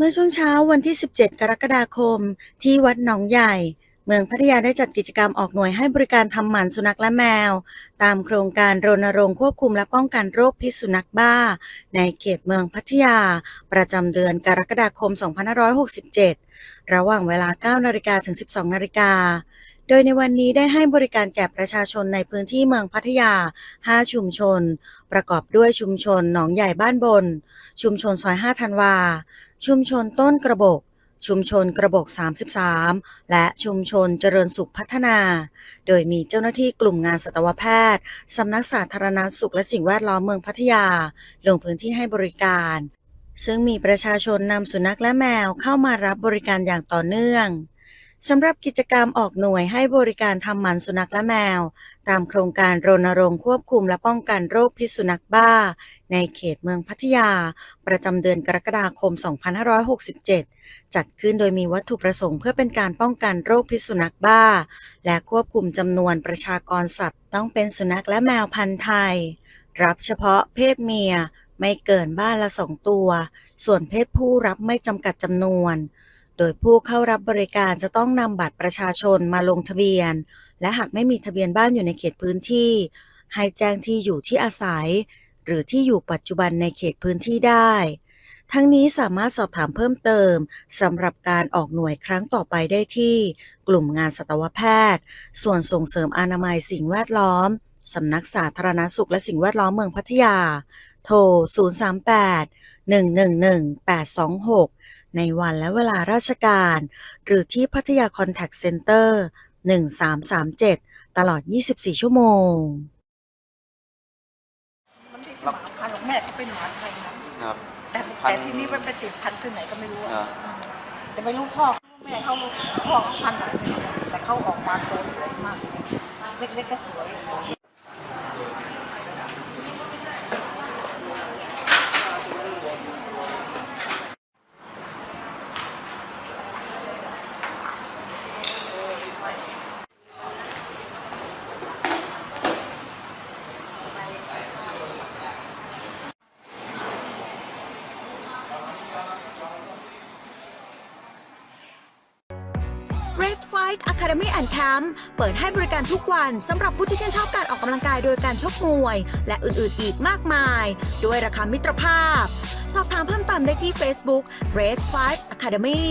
เมื่อช่วงเช้าวันที่ 17 กรกฎาคม ที่วัดหนองใหญ่ เมืองพัทยาได้จัดกิจกรรมออกหน่วยให้บริการทำหมันสุนัขและแมว ตามโครงการรณรงค์ควบคุมและป้องกันโรคพิษสุนัขบ้า ในเขตเมืองพัทยา ประจำเดือนกรกฎาคม 2567 ระหว่างเวลา 9 นาฬิกาถึง 12 นาฬิกาโดยในวันนี้ได้ให้บริการแก่ประชาชนในพื้นที่เมืองพัทยา 5 ชุมชน ประกอบด้วยชุมชนหนองใหญ่บ้านบน ชุมชนซอย 5 ธันวา ชุมชนต้นกระบอกชุมชนกระบอก 33 และชุมชนเจริญสุขพัฒนา โดยมีเจ้าหน้าที่กลุ่มงานสัตวแพทย์ สำนักสาธารณสุขและสิ่งแวดล้อมเมืองพัทยา ลงพื้นที่ให้บริการ ซึ่งมีประชาชนนำสุนัขและแมวเข้ามารับบริการอย่างต่อเนื่อง สำหรับกิจกรรมออกหน่วยให้บริการทำหมันสุนัขและแมว ตามโครงการรณรงค์ควบคุมและป้องกันโรคพิษสุนัขบ้า ในเขตเมืองพัทยา ประจำเดือนกรกฎาคม 2567 จัดขึ้นโดยมีวัตถุประสงค์เพื่อเป็นการป้องกันโรคพิษสุนัขบ้า และควบคุมจำนวนประชากรสัตว์ ต้องเป็นสุนัขและแมวพันธุ์ไทย รับเฉพาะเพศเมีย ไม่เกินบ้านละสองตัว ส่วนเพศผู้รับไม่จำกัดจำนวน โดยผู้เข้ารับบริการจะต้องนำบัตรประชาชนมาลงทะเบียน และหากไม่มีทะเบียนบ้านอยู่ในเขตพื้นที่ ให้แจ้งที่อยู่ที่อาศัย หรือที่อยู่ปัจจุบันในเขตพื้นที่ได้ ทั้งนี้สามารถสอบถามเพิ่มเติมสำหรับการออกหน่วยครั้งต่อไปได้ที่ กลุ่มงานสัตวแพทย์ ส่วนส่งเสริมอนามัยสิ่งแวดล้อมสำนักสาธารณสุขและสิ่งแวดล้อมเมืองพัทยา โทร 038 111 826 ในวันและเวลาราชการ หรือที่พัทยาคอนแทคเซ็นเตอร์ 1337 ตลอด 24 ชั่วโมง มันไม่ใช่หมาพันธุ์ของแม่เขาเป็นหมาไทยนะครับ แต่พันแต่ธุ์ทีนี้มันไปติดพันธุ์ที่ไหนก็ไม่รู้เหรอะอแต่ไม่รู้พ่อแม่เขาพ่อเขาพันธุ์ไหนแต่เขาออกมาตัวสวยมาก เล็กๆก็สวย Red Fight Academy and Camp เปิดให้บริการทุกวันสำหรับผู้ที่ชื่นชอบการออกกำลังกายโดยการชกมวย และอื่นๆอีกมากมาย ด้วยราคามิตรภาพ สอบถามเพิ่มเติมได้ที่ Facebook Red Fight Academy